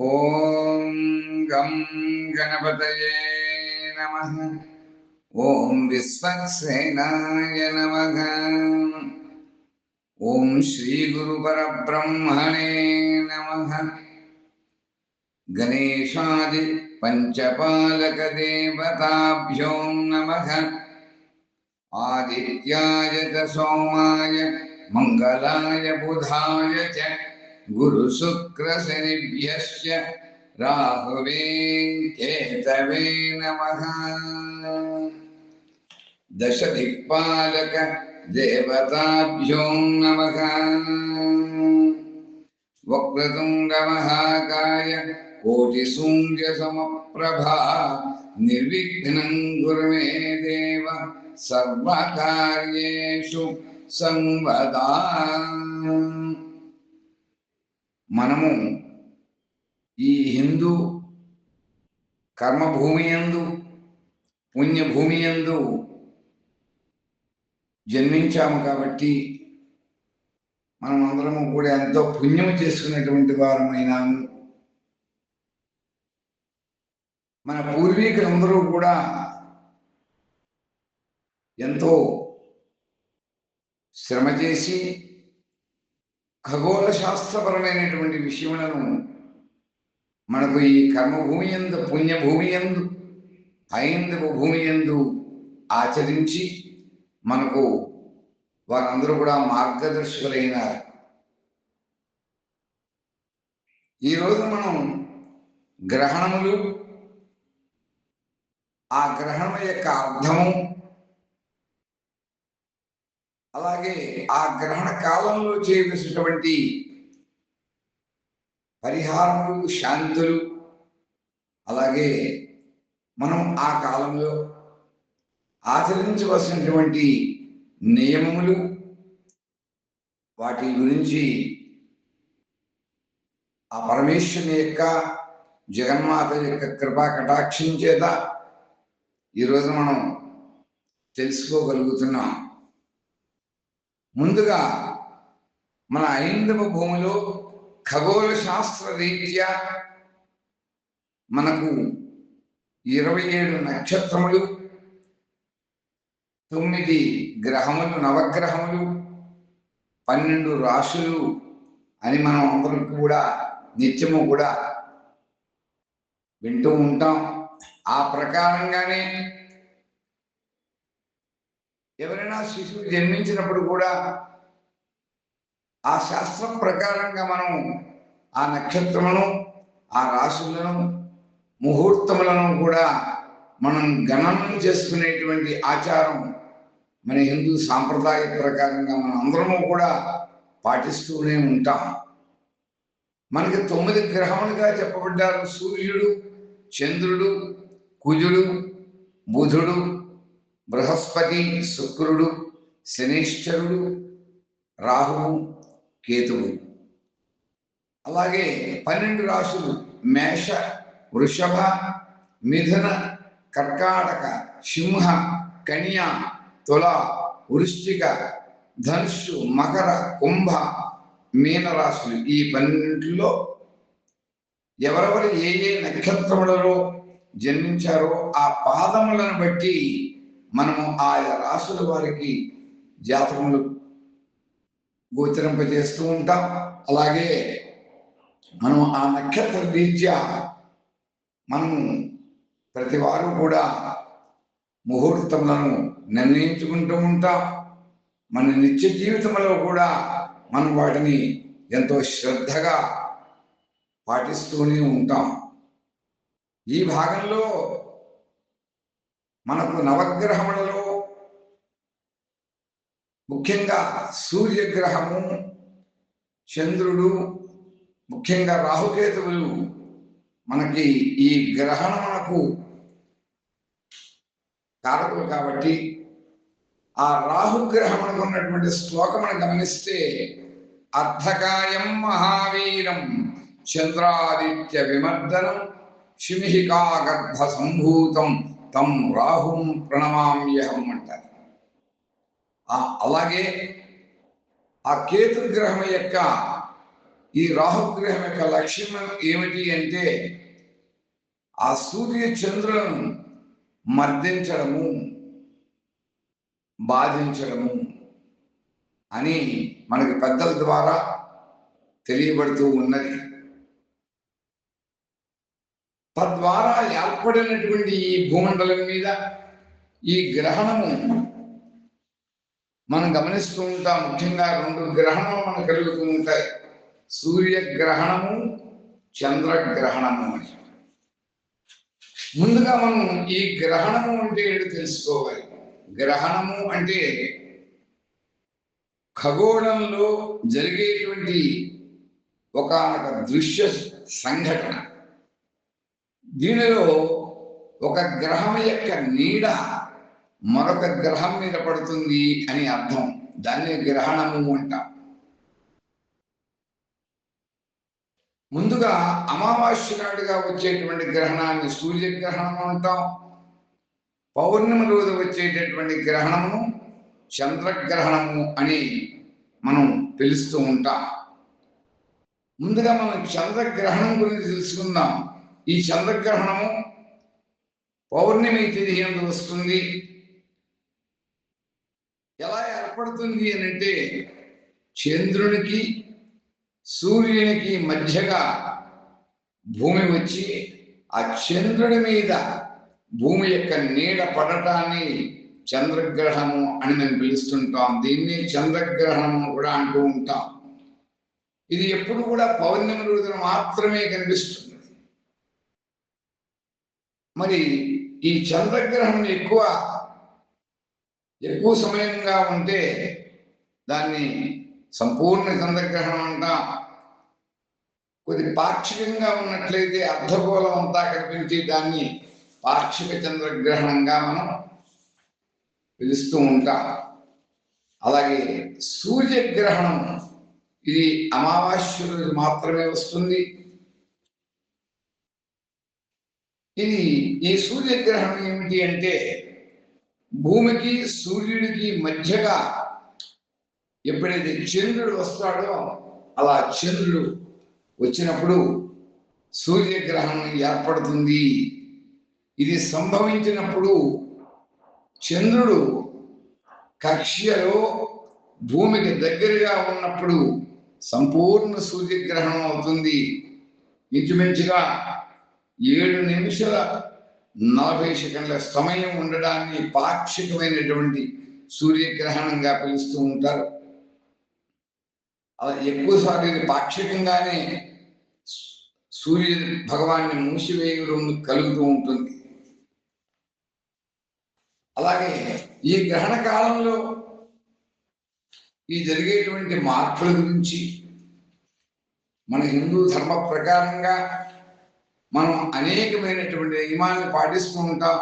ॐ गं गणपतये नमः। ॐ विश्वक्सेनाय नमः। ॐ श्रीगुरुपरब्रह्मणे नमः। गणेशादि पञ्चपालकदेवताभ्यो नमः। आदित्याय च सोमाय मङ्गलाय बुधाय च। गुरु शुक्र गुरुशुक्रशनिभ्यश्च राहवे केतवे नमः। दशदिक्पालक देवताभ्यो नमः। वक्रतुङ्गमहाकाय कोटिशून्यसमप्रभा निर्विघ्नं गुर्मे देव। सर्वकार्येषु संवदा। మనము ఈ హిందూ కర్మభూమి ఎందు పుణ్యభూమి ఎందు జన్మించాము కాబట్టి మనం అందరము కూడా ఎంతో పుణ్యము చేసుకున్నటువంటి వారమైనాము. మన పూర్వీకులందరూ కూడా ఎంతో శ్రమ చేసి ఖగోళ శాస్త్రపరమైనటువంటి విషయములను మనకు ఈ కర్మభూమి ఎందు పుణ్యభూమి ఎందు హైందవ భూమి ఎందు ఆచరించి మనకు వారందరూ కూడా మార్గదర్శకులైనారు ఈరోజు మనం గ్రహణములు ఆ గ్రహణం యొక్క అర్థము అలాగే ఆ గ్రహణ కాలంలో చేయవలసినటువంటి పరిహారములు శాంతులు అలాగే మనం ఆ కాలంలో ఆచరించవలసినటువంటి నియమములు వాటి గురించి ఆ పరమేశ్వరుని యొక్క జగన్మాత యొక్క కృపా కటాక్షం చేత ఈరోజు మనం తెలుసుకోగలుగుతున్నాం. ముందుగా మన ఐందవ భూమిలో ఖగోళ శాస్త్ర రీత్యా మనకు ఇరవై ఏడు నక్షత్రములు తొమ్మిది గ్రహములు నవగ్రహములు పన్నెండు రాశులు అని మనం అందరం కూడా నిత్యము కూడా వింటూ ఉంటాం. ఆ ప్రకారంగానే ఎవరైనా శిశువు జన్మించినప్పుడు కూడా ఆ శాస్త్రం ప్రకారంగా మనం ఆ నక్షత్రమును ఆ రాశులను ముహూర్తములను కూడా మనం గణనం చేసుకునేటువంటి ఆచారం మన హిందూ సాంప్రదాయ ప్రకారంగా మనం అందరము కూడా పాటిస్తూనే ఉంటాం. మనకి తొమ్మిది గ్రహములుగా చెప్పబడ్డారు. సూర్యుడు చంద్రుడు కుజుడు బుధుడు బృహస్పతి శుక్రుడు శనిశ్చరుడు రాహువు కేతువు. అలాగే పన్నెండు రాశులు మేష వృషభ మిథున కర్కాటక సింహ కన్యా తుల వృశ్చిక ధనుస్సు మకర కుంభ మీన రాశులు. ఈ పన్నెంటిలో ఎవరెవరు ఏ ఏ నక్షత్రములలో జన్మించారో ఆ పాదములను బట్టి మనము ఆయా రాసుల వారికి జాతకములు గోచరింపజేస్తూ ఉంటాం. అలాగే మనం ఆ నక్షత్ర రీత్యా మనము ప్రతి వారు కూడా ముహూర్తములను నిర్ణయించుకుంటూ ఉంటాం. మన నిత్య జీవితంలో కూడా మనం వాటిని ఎంతో శ్రద్ధగా పాటిస్తూనే ఉంటాం. ఈ భాగంలో మనకు నవగ్రహములలో ముఖ్యంగా సూర్యగ్రహము చంద్రుడు ముఖ్యంగా రాహుకేతువులు మనకి ఈ గ్రహణమునకు కారకులు కాబట్టి ఆ రాహుగ్రహమునకు ఉన్నటువంటి శ్లోకమును గమనిస్తే అర్ధకాయం మహావీరం చంద్రాదిత్య విమర్దనం శిమిహికాగర్భ సంభూతం తం రాహుం ప్రణమామ్యహం అంటారు. అలాగే ఆ కేతు గ్రహం యొక్క ఈ రాహుగ్రహం యొక్క లక్ష్యం ఏమిటి అంటే ఆ సూర్య చంద్రులను మర్దించడము బాధించడము అని మనకి పెద్దల ద్వారా తెలియబడుతూ ఉన్నది. తద్వారా ఏర్పడినటువంటి ఈ భూమండలం మీద ఈ గ్రహణము మనం గమనిస్తూ ఉంటాం. ముఖ్యంగా రెండు గ్రహణాలు మనకు కలుగుతూ ఉంటాయి. సూర్యగ్రహణము చంద్రగ్రహణము అని. ముందుగా మనం ఈ గ్రహణము అంటే ఏంటో తెలుసుకోవాలి. గ్రహణము అంటే ఖగోళంలో జరిగేటువంటి ఒక దృశ్య సంఘటన. దీనిలో ఒక గ్రహం యొక్క నీడ మరొక గ్రహం మీద పడుతుంది అని అర్థం. దాన్ని గ్రహణము అంటాం. ముందుగా అమావాస్య నాడుగా వచ్చేటువంటి గ్రహణాన్ని సూర్యగ్రహణము అంటాం. పౌర్ణమి రోజు వచ్చేటటువంటి గ్రహణమును చంద్రగ్రహణము అని మనం పిలుస్తూ ఉంటాం. ముందుగా మనం చంద్రగ్రహణం గురించి తెలుసుకుందాం. ఈ చంద్రగ్రహణము పౌర్ణమి తిథి ఎందు వస్తుంది. ఎలా ఏర్పడుతుంది అని అంటే చంద్రునికి సూర్యునికి మధ్యగా భూమి వచ్చి ఆ చంద్రుడి మీద భూమి యొక్క నీడ పడటాన్ని చంద్రగ్రహణము అని మేము పిలుస్తుంటాం. దీన్ని చంద్రగ్రహణము కూడా అంటూ ఉంటాం. ఇది ఎప్పుడు కూడా పౌర్ణమి రోజున మాత్రమే కనిపిస్తుంది. మరి ఈ చంద్రగ్రహణం ఎక్కువ ఎక్కువ సమయంగా ఉంటే దాన్ని సంపూర్ణ చంద్రగ్రహణం అంటాం. కొద్ది పాక్షికంగా ఉన్నట్లయితే అర్ధగోళం అంతా కనిపించి దాన్ని పాక్షిక చంద్రగ్రహణంగా మనం పిలుస్తూ ఉంటాం. అలాగే సూర్యగ్రహణం ఇది అమావాస్య రోజు మాత్రమే వస్తుంది. ఇది ఈ సూర్యగ్రహణం ఏమిటి అంటే భూమికి సూర్యుడికి మధ్యగా ఎప్పుడైతే చంద్రుడు వస్తాడో అలా చంద్రుడు వచ్చినప్పుడు సూర్యగ్రహణం ఏర్పడుతుంది. ఇది సంభవించినప్పుడు చంద్రుడు కక్ష్యలో భూమికి దగ్గరగా ఉన్నప్పుడు సంపూర్ణ సూర్యగ్రహణం అవుతుంది. ఇంచుమించుగా ఏడు నిమిషాల నలభై సెకండ్ల సమయం ఉండడాన్ని పాక్షికమైనటువంటి సూర్యగ్రహణంగా పిలుస్తూ ఉంటారు. అలా ఎక్కువసార్లు ఇది పాక్షికంగానే సూర్య భగవాన్ని మూసివేయడం కలుగుతూ ఉంటుంది. అలాగే ఈ గ్రహణ కాలంలో ఈ జరిగేటువంటి మార్పుల గురించి మన హిందూ ధర్మ ప్రకారంగా మనం అనేకమైనటువంటి నియమాలను పాటిస్తూ ఉంటాం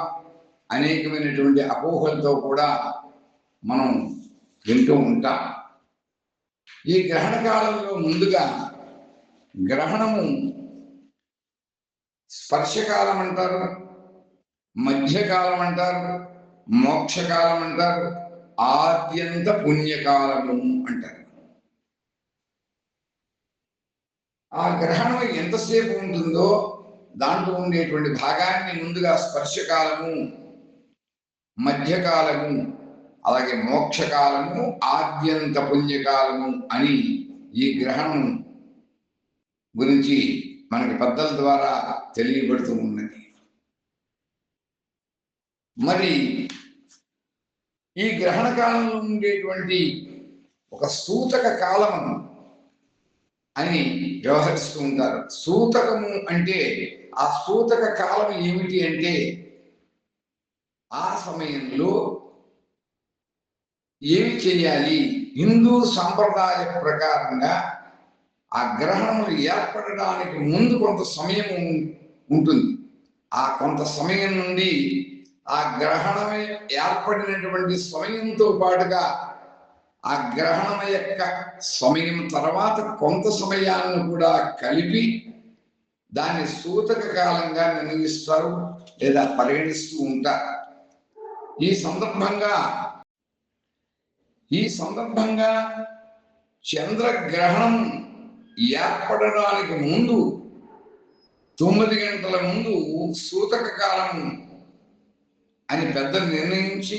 అనేకమైనటువంటి అపోహలతో కూడా మనం వింటూ ఉంటాం. ఈ గ్రహణ కాలంలో ముందుగా గ్రహణము స్పర్శకాలం అంటారు మధ్యకాలం అంటారు మోక్షకాలం అంటారు ఆద్యంత పుణ్యకాలము అంటారు. ఆ గ్రహణం ఎంతసేపు ఉంటుందో దాంట్లో ఉండేటువంటి భాగాన్ని ముందుగా స్పర్శకాలము మధ్యకాలము అలాగే మోక్షకాలము ఆద్యంత పుణ్యకాలము అని ఈ గ్రహణం గురించి మనకి పెద్దల ద్వారా తెలియబడుతూ ఉన్నది. మరి ఈ గ్రహణ కాలంలో ఉండేటువంటి ఒక సూతక కాలము అని వ్యవహరిస్తూ ఉంటారు సూతకము అంటే ఆ సూతక కాలం ఏమిటి అంటే ఆ సమయంలో ఏమి చేయాలి? హిందూ సంప్రదాయ ప్రకారంగా ఆ గ్రహణములు ఏర్పడడానికి ముందు కొంత సమయం ఉంటుంది. ఆ కొంత సమయం నుండి ఆ గ్రహణమే ఏర్పడినటువంటి సమయంతో పాటుగా ఆ గ్రహణం యొక్క సమయం తర్వాత కొంత సమయాన్ని కూడా కలిపి దాన్ని సూతక కాలంగా నిర్ణయిస్తారు లేదా పరిగణిస్తూ ఉంటారు. ఈ సందర్భంగా ఈ సందర్భంగా చంద్రగ్రహణం ఏర్పడడానికి ముందు తొమ్మిది గంటల ముందు సూతక కాలం అని పెద్దలు నిర్ణయించి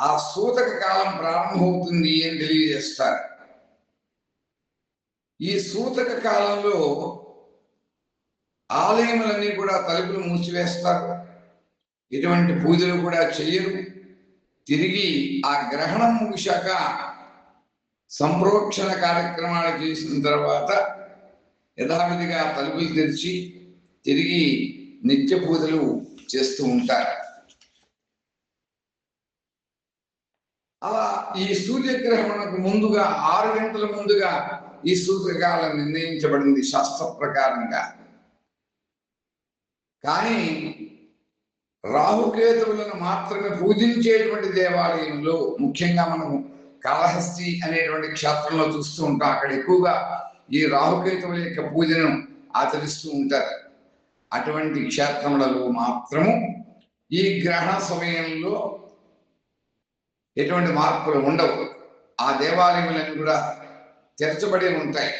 ఆ సూతక కాలం ప్రారంభమవుతుంది అని తెలియజేస్తారు. ఈ సూతక కాలంలో ఆలయములన్నీ కూడా తలుపులు మూసివేస్తారు. ఎటువంటి పూజలు కూడా చేయరు. తిరిగి ఆ గ్రహణం ముగిశాక సంప్రోక్షణ కార్యక్రమాలు చేసిన తర్వాత యథావిధిగా తలుపులు తెరిచి తిరిగి నిత్య పూజలు చేస్తూ ఉంటారు. అలా ఈ సూర్యగ్రహణకు ముందుగా ఆరు గంటల ముందుగా ఈ సూర్యకాలం నిర్ణయించబడింది శాస్త్ర ప్రకారంగా. కానీ రాహుకేతువులను మాత్రమే పూజించేటువంటి దేవాలయంలో ముఖ్యంగా మనము కాళహస్తి అనేటువంటి క్షేత్రంలో చూస్తూ ఉంటాం. అక్కడ ఎక్కువగా ఈ రాహుకేతువుల యొక్క పూజను ఆచరిస్తూ ఉంటారు. అటువంటి క్షేత్రములలో మాత్రము ఈ గ్రహణ సమయంలో ఎటువంటి మార్పులు ఉండవు. ఆ దేవాలయములన్నీ కూడా తెరచబడి ఉంటాయి.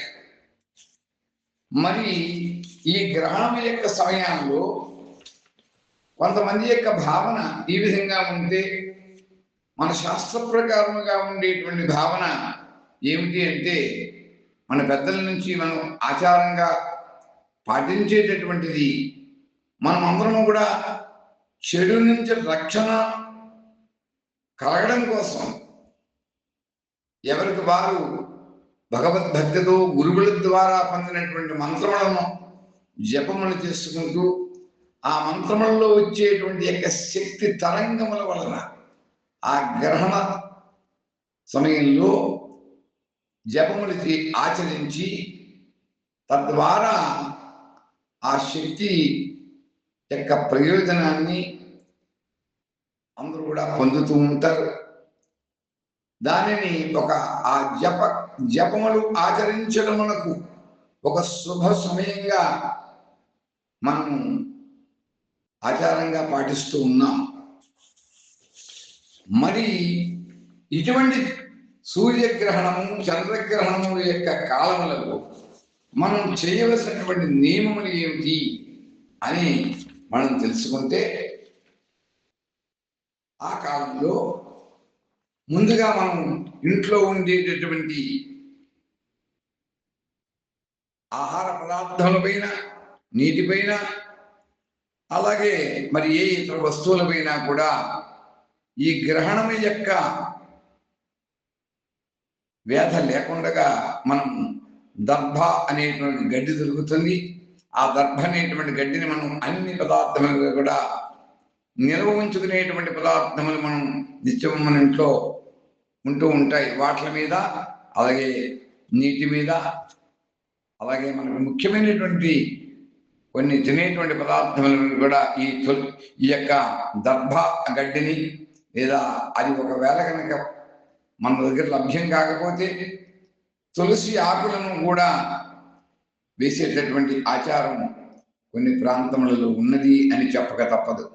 మరి ఈ గ్రహణం యొక్క సమయంలో కొంతమంది యొక్క భావన ఈ విధంగా ఉంటే మన శాస్త్ర ప్రకారముగా ఉండేటువంటి భావన ఏమిటి అంటే మన పెద్దల నుంచి మనం ఆచారంగా పాటించేటటువంటిది మనం అందరం కూడా చెడు నుంచి రక్షణ కలగడం కోసం ఎవరికి వారు భగవద్భక్తితో గురువుల ద్వారా పొందినటువంటి మంత్రములను జపములు చేసుకుంటూ ఆ మంత్రములలో వచ్చేటువంటి యొక్క శక్తి తరంగముల వలన ఆ గ్రహణ సమయంలో జపములు ఆచరించి తద్వారా ఆ శక్తి యొక్క ప్రయోజనాన్ని అందరూ కూడా పొందుతూ ఉంటారు. దానిని ఒక ఆ జప జపములు ఆచరించడమునకు ఒక శుభ సమయంగా మనం ఆచారంగా పాటిస్తూ ఉన్నాం. మరి ఇటువంటి సూర్యగ్రహణము చంద్రగ్రహణము యొక్క కాలములలో మనం చేయవలసినటువంటి నియమములు ఏమిటి అని మనం తెలుసుకుంటే ఆ కాలంలో ముందుగా మనం ఇంట్లో ఉండేటటువంటి ఆహార పదార్థాలపైన నీటిపైన అలాగే మరి ఏ ఇతర వస్తువులపైన కూడా ఈ గ్రహణం యొక్క వేధ లేకుండా మనం దర్భ అనేటువంటి గడ్డి దొరుకుతుంది. ఆ దర్భ అనేటువంటి గడ్డిని మనం అన్ని పదార్థములుగా కూడా నిల్వ ఉంచుకునేటువంటి పదార్థములు మనం నిత్యం మన ఇంట్లో ఉంటూ ఉంటాయి. వాటి మీద అలాగే నీటి మీద అలాగే మనకు ముఖ్యమైనటువంటి కొన్ని తినేటువంటి పదార్థములను కూడా ఈ తొలి ఈ యొక్క దర్భ గడ్డిని లేదా అది ఒకవేళ కనుక మన దగ్గర లభ్యం కాకపోతే తులసి ఆకులను కూడా వేసేటటువంటి ఆచారం కొన్ని ప్రాంతములలో ఉన్నది అని చెప్పక తప్పదు.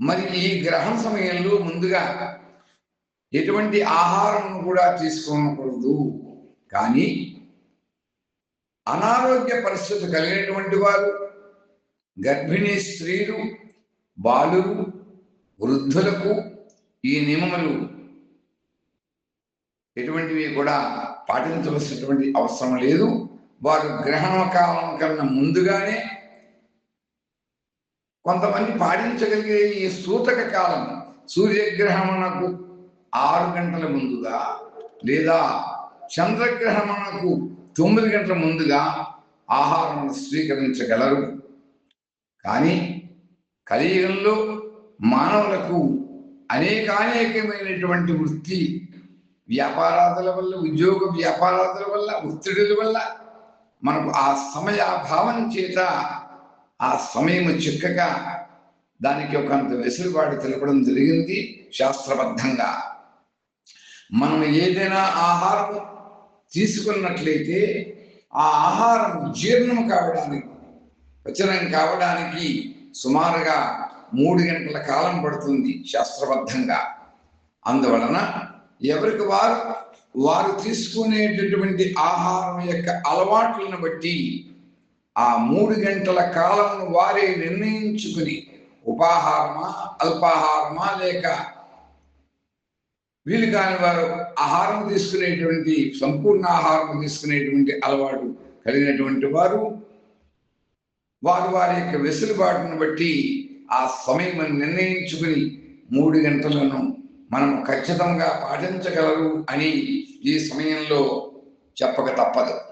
మరి ఈ గ్రహణ సమయంలో ముందుగా ఎటువంటి ఆహారం కూడా తీసుకోకూడదు కానీ అనారోగ్య పరిస్థితి కలిగినటువంటి వారు గర్భిణీ స్త్రీలు బాలురు వృద్ధులకు ఈ నియమములు ఎటువంటివి కూడా పాటించవలసినటువంటి అవసరం లేదు. వారు గ్రహణ కాలం కన్నా ముందుగానే కొంతమంది పాటించగలిగే ఈ సూతక కాలం సూర్యగ్రహణకు ఆరు గంటల ముందుగా లేదా చంద్రగ్రహణకు తొమ్మిది గంటల ముందుగా ఆహారం స్వీకరించగలరు. కానీ కలియుగంలో మానవులకు అనేకానేకమైనటువంటి వృత్తి వ్యాపారాదుల వల్ల ఉద్యోగ వ్యాపారాదుల వల్ల ఒత్తిడుల వల్ల మనకు ఆ సమయాభావం చేత ఆ సమయం చిక్కగా దానికి ఒక వెసులుబాటు తెలపడం జరిగింది శాస్త్రబద్ధంగా. మనం ఏదైనా ఆహారం తీసుకున్నట్లయితే ఆ ఆహారం జీర్ణం కావడానికి పచనం కావడానికి సుమారుగా మూడు గంటల కాలం పడుతుంది శాస్త్రబద్ధంగా. అందువలన ఎవరికి వారు వారు తీసుకునేటటువంటి ఆహారం యొక్క అలవాట్లను బట్టి ఆ మూడు గంటల కాలం వారే నిర్ణయించుకుని ఉపాహారమా అల్పాహారమా లేక వీలు కాని వారు ఆహారం తీసుకునేటువంటి సంపూర్ణ ఆహారం తీసుకునేటువంటి అలవాటు కలిగినటువంటి వారు వారు వారి యొక్క వెసులుబాటును బట్టి ఆ సమయం నిర్ణయించుకుని మూడు గంటలను మనం ఖచ్చితంగా పాటించగలరు అని ఈ సమయంలో చెప్పక తప్పదు.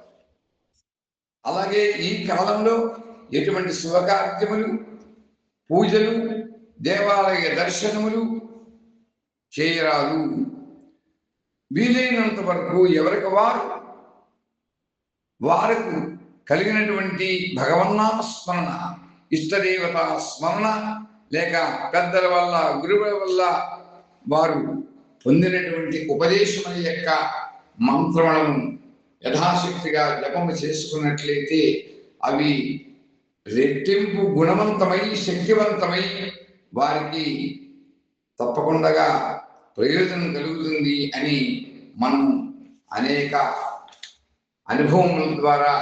అలాగే ఈ కాలంలో ఎటువంటి శుభకార్యములు పూజలు దేవాలయ దర్శనములు చేయరాదు. వీలైనంత వరకు ఎవరికి వారు వారికి కలిగినటువంటి భగవన్నామ స్మరణ ఇష్టదేవత స్మరణ లేక పెద్దల వల్ల గురువుల వల్ల వారు పొందినటువంటి ఉపదేశముల యొక్క మంత్రములను యథాశక్తిగా జపము చేసుకున్నట్లయితే అవి రెట్టింపు గుణవంతమై శక్తివంతమై వారికి తప్పకుండా ప్రయోజనం కలుగుతుంది అని మనం అనేక అనుభవముల ద్వారా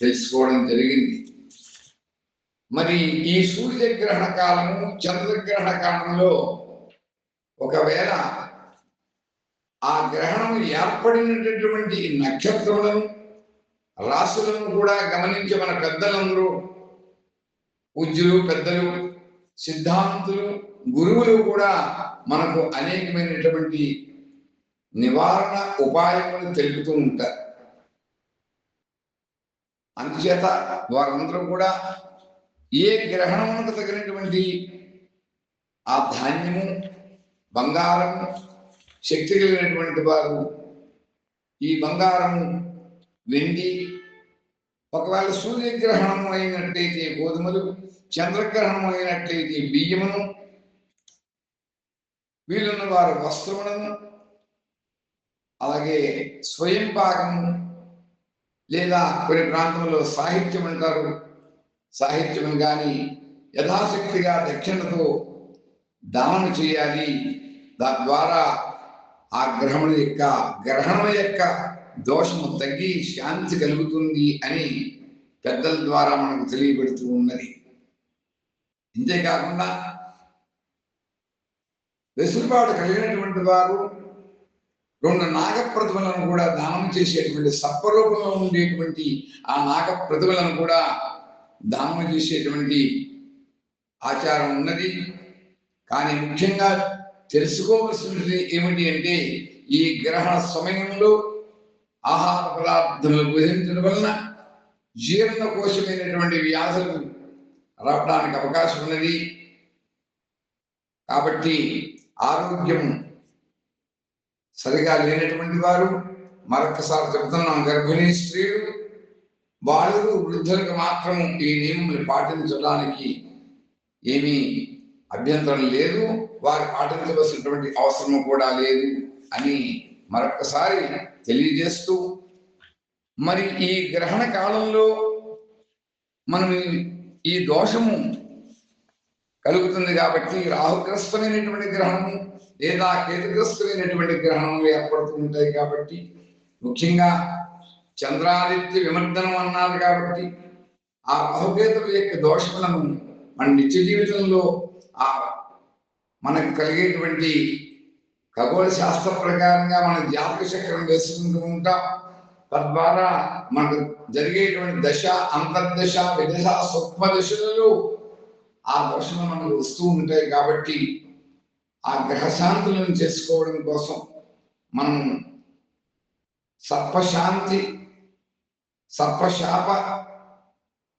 తెలుసుకోవడం జరిగింది. మరి ఈ సూర్యగ్రహణ కాలము చంద్రగ్రహణ కాలంలో ఒకవేళ ఆ గ్రహణం ఏర్పడినటువంటి నక్షత్రములను రాశులను కూడా గమనించి మన పెద్దలందరూ పూజ్యులు పెద్దలు సిద్ధాంతులు గురువులు కూడా మనకు అనేకమైనటువంటి నివారణ ఉపాయములు తెలుపుతూ ఉంటారు. అందుచేత వారందరూ కూడా ఏ గ్రహణమునకు తగినటువంటి ఆ ధాన్యము బంగారము శక్తి కలిగినటువంటి వారు ఈ బంగారము వెండి ఒకవేళ సూర్యగ్రహణం అయినట్లయితే గోధుమలు చంద్రగ్రహణం అయినట్లయితే బియ్యమును వీలున్న వారు వస్త్రములను అలాగే స్వయం పాకము లేదా కొన్ని ప్రాంతంలో సాహిత్యం అంటారు. సాహిత్యం కానీ యథాశక్తిగా దక్షిణతో దానం చేయాలి. తద్వారా ద్వారా ఆ గ్రహముల యొక్క గ్రహణం యొక్క దోషము తగ్గి శాంతి కలుగుతుంది అని పెద్దల ద్వారా మనకు తెలియబెడుతూ ఉన్నది. అంతేకాకుండా వెసులుబాటు కలిగినటువంటి వారు రెండు నాగప్రతిమలను కూడా దానం చేసేటువంటి సర్పరూపంలో ఉండేటువంటి ఆ నాగప్రతిమలను కూడా దానం చేసేటువంటి ఆచారం ఉన్నది. కానీ ముఖ్యంగా తెలుసుకోవలసినది ఏమిటి అంటే ఈ గ్రహణ సమయంలో ఆహార పదార్థములు భుజించడం వలన జీర్ణకోశమైనటువంటి వ్యాధులు రావడానికి అవకాశం ఉన్నది. కాబట్టి ఆరోగ్యం సరిగా లేనటువంటి వారు మరొకసారి చెబుతున్నాం గర్భిణీ స్త్రీలు బాలురు వృద్ధులకు మాత్రం ఈ నియమం పాటించడానికి ఏమీ అభ్యంతరం లేదు. వారు పాటించవలసినటువంటి అవసరం కూడా లేదు అని మరొకసారి తెలియజేస్తూ మరి ఈ గ్రహణ కాలంలో మనం ఈ- దోషము కలుగుతుంది కాబట్టి రాహుగ్రస్తమైనటువంటి గ్రహణము లేదా కేతుగ్రస్తమైనటువంటి గ్రహణములు ఏర్పడుతూ ఉంటాయి కాబట్టి ముఖ్యంగా చంద్రాదిత్య విమర్దనం అన్నారు కాబట్టి ఆ రాహుకేతుల యొక్క దోషములను మన నిత్య జీవితంలో ఆ మనకు కలిగేటువంటి ఖగోళ శాస్త్ర ప్రకారంగా మన జాతక చక్రం వేసుకుంటూ ఉంటాం. తద్వారా మనకు జరిగేటువంటి దశ అంతర్దశ విదశ సూక్ష్మ దశలలో ఆ దోషలు మనకు వస్తూ ఉంటాయి కాబట్టి ఆ గ్రహశాంతులను చేసుకోవడం కోసం మనం సర్పశాంతి సర్పశాప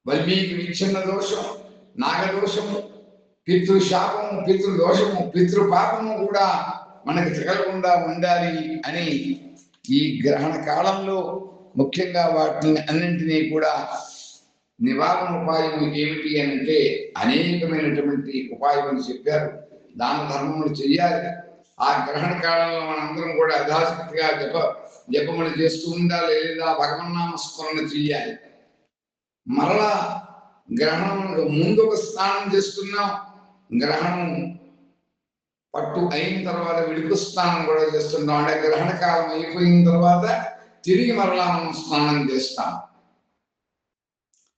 వల్మీకి విచ్ఛిన్న దోషం నాగదోషము పితృశాపము పితృదోషము పితృపాపము కూడా మనకు తగలకుండా ఉండాలి అని ఈ గ్రహణ కాలంలో ముఖ్యంగా వాటిని అన్నింటినీ కూడా నివారణ ఉపాయం ఏమిటి అని అంటే అనేకమైనటువంటి ఉపాయములు చెప్పారు. దాన ధర్మములు చెయ్యాలి. ఆ గ్రహణ కాలంలో మనందరం కూడా యథాశక్తిగా జప జపములు చేస్తూ ఉండాలి లేదా భగవన్నామ స్మరణ చెయ్యాలి. మరలా గ్రహణం ముందు ఒక స్నానం చేస్తున్నాం. గ్రహణం పట్టు అయిన తర్వాత విడుపు స్నానం కూడా చేస్తుంటాం. అంటే గ్రహణ కాలం అయిపోయిన తర్వాత తిరిగి మరలా మనం స్నానం చేస్తాం.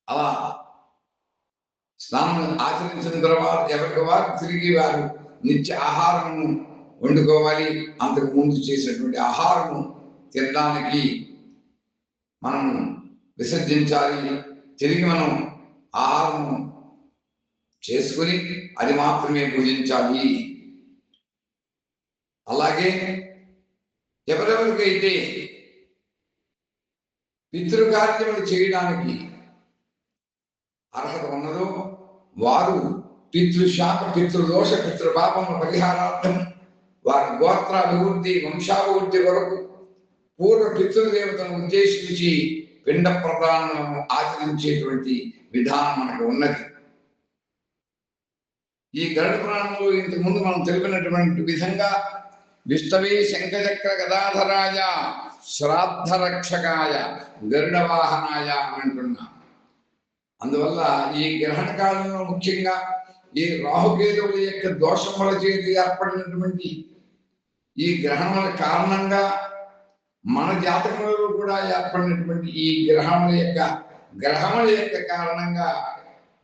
అలా స్నానం ఆచరించిన తర్వాత ఎవరికి వారు తిరిగి వారు నిత్య ఆహారము వండుకోవాలి. అంతకు ముందు చేసినటువంటి ఆహారము తినడానికి మనం విసర్జించాలి. తిరిగి మనం ఆహారము చేసుకుని అది మాత్రమే పూజించాలి అలాగే ఎవరెవరికైతే పితృకార్యములు చేయడానికి అర్హత ఉన్నదో వారు పితృశాప పితృదోష పితృపాపముల పరిహారార్థం వారి గోత్రాభివృద్ధి వంశాభివృద్ధి కొరకు పూర్వ పితృదేవతను ఉద్దేశించి పిండ ప్రదానము ఆచరించేటువంటి విధానం మనకు ఉన్నది. ఈ గరుడ పురాణంలో ఇంతకుముందు మనం తెలిపినటువంటి విధంగా విష్ణవే శంఖచక్ర గదాధరాయ శ్రాద్ధ రక్షకాయ గరుడ వాహనాయ అంటున్నా అందువల్ల ఈ గ్రహణ కాలంలో ముఖ్యంగా ఈ రాహుకేతువుల యొక్క దోషముల చేతి ఏర్పడినటువంటి ఈ గ్రహణముల కారణంగా మన జాతకంలో కూడా ఏర్పడినటువంటి ఈ గ్రహముల యొక్క గ్రహముల యొక్క కారణంగా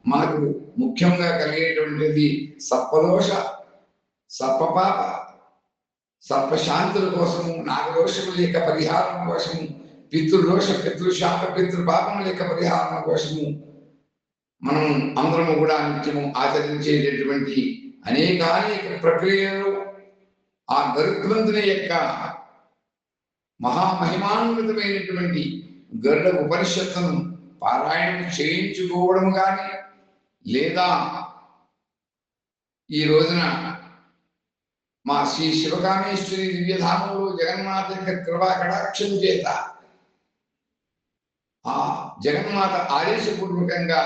మనకు ముఖ్యంగా కలిగేటువంటిది సర్పదోష సర్పపాప సర్పశాంతుల కోసము నాగదోషముల యొక్క పరిహారం కోసము పితృదోష పితృశాప పితృపాపముల యొక్క పరిహారం కోసము మనం అందరము కూడా నిత్యము ఆచరించేటటువంటి అనేకానేక ప్రక్రియలు ఆ గరుత్మంతుని యొక్క మహామహిమాన్వితమైనటువంటి గరుడ ఉపనిషత్తును పారాయణం చేయించుకోవడం కానీ లేదా ఈ రోజున మా శ్రీ శివకామేశ్వరి దివ్యధామంలో జగన్మాత యొక్క కృపా కటాక్షం చేత ఆ జగన్మాత ఆదేశపూర్వకంగా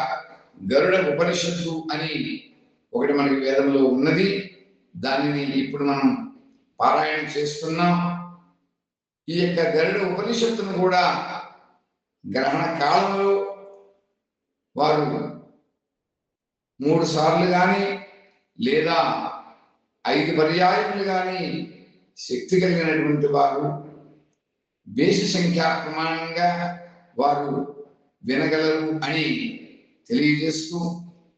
గరుడ ఉపనిషత్తు అని ఒకటి మనకి వేదంలో ఉన్నది. దానిని ఇప్పుడు మనం పారాయణం చేస్తున్నాం. ఈ యొక్క గరుడ ఉపనిషత్తును కూడా గ్రహణ కాలంలో వారు మూడు సార్లు కానీ లేదా ఐదు పర్యాయములు కానీ శక్తి కలిగినటువంటి వారు దేశ సంఖ్యా ప్రమాణంగా వారు వినగలరు అని తెలియజేస్తూ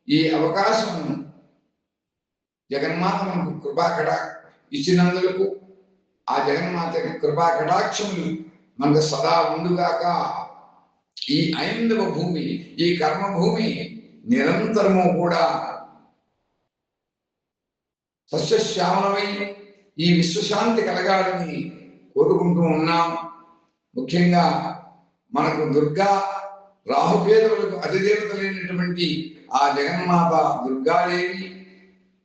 ఈ అవకాశం జగన్మాత మనకు కృపా కటా ఇచ్చినందుకు ఆ జగన్మాత కృపా కటాక్షములు మనకు సదా ఉండుగాక. ఈ ఐందవ భూమి ఈ కర్మభూమి నిరంతరము కూడా సస్యశ్యామలమై ఈ విశ్వశాంతి కలగాలని కోరుకుంటూ ఉన్నాం. ముఖ్యంగా మనకు దుర్గా రాహుకేతువులకు అతిదేవతలైనటువంటి ఆ జగన్మాత దుర్గాదేవి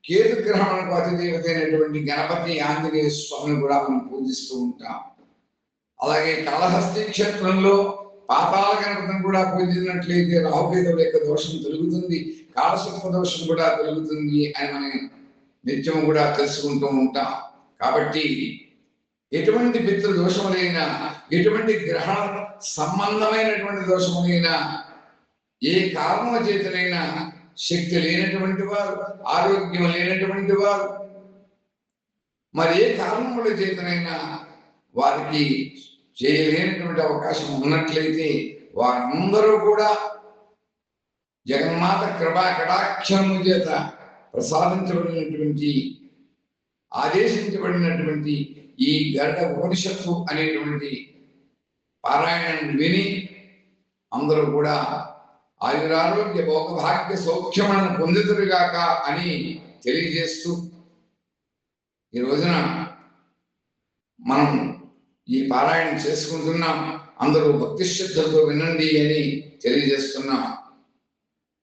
కేతు గ్రహణకు అధిదేవత అయినటువంటి గణపతి ఆంజనేయ స్వామిని కూడా మనం పూజిస్తూ ఉంటాం. అలాగే కాళహస్తి క్షేత్రంలో పాతాల గణపతిని కూడా పూజించినట్లయితే రాహుకేతుల యొక్క దోషం తొలుగుతుంది కాలసర్ప దోషం కూడా తొలుగుతుంది అని మనం నిత్యం కూడా తెలుసుకుంటూ ఉంటాం. కాబట్టి ఎటువంటి పితృ దోషములైనా ఎటువంటి గ్రహణ సంబంధమైనటువంటి దోషములైనా ఏ కారణం చేతనైనా శక్తి లేనటువంటి వారు ఆరోగ్యం లేనటువంటి వారు మరి ఏ కారణముల చేతనైనా వారికి చేయలేనటువంటి అవకాశం ఉన్నట్లయితే వారందరూ కూడా జగన్మాత కృపా కటాక్షము చేత ప్రసాదించబడినటువంటి ఆదేశించబడినటువంటి ఈ గరుడ ఉపనిషత్తు అనేటువంటి పారాయణను విని అందరూ కూడా ఆయురారోగ్య భోగభాగ్య సౌఖ్యములను పొందుతురుగాక అని తెలియజేస్తూ ఈ రోజున మనం ఈ పారాయణం చేసుకుంటున్నాం. అందరూ భక్తి శ్రద్ధలతో వినండి అని తెలియజేస్తున్నాం.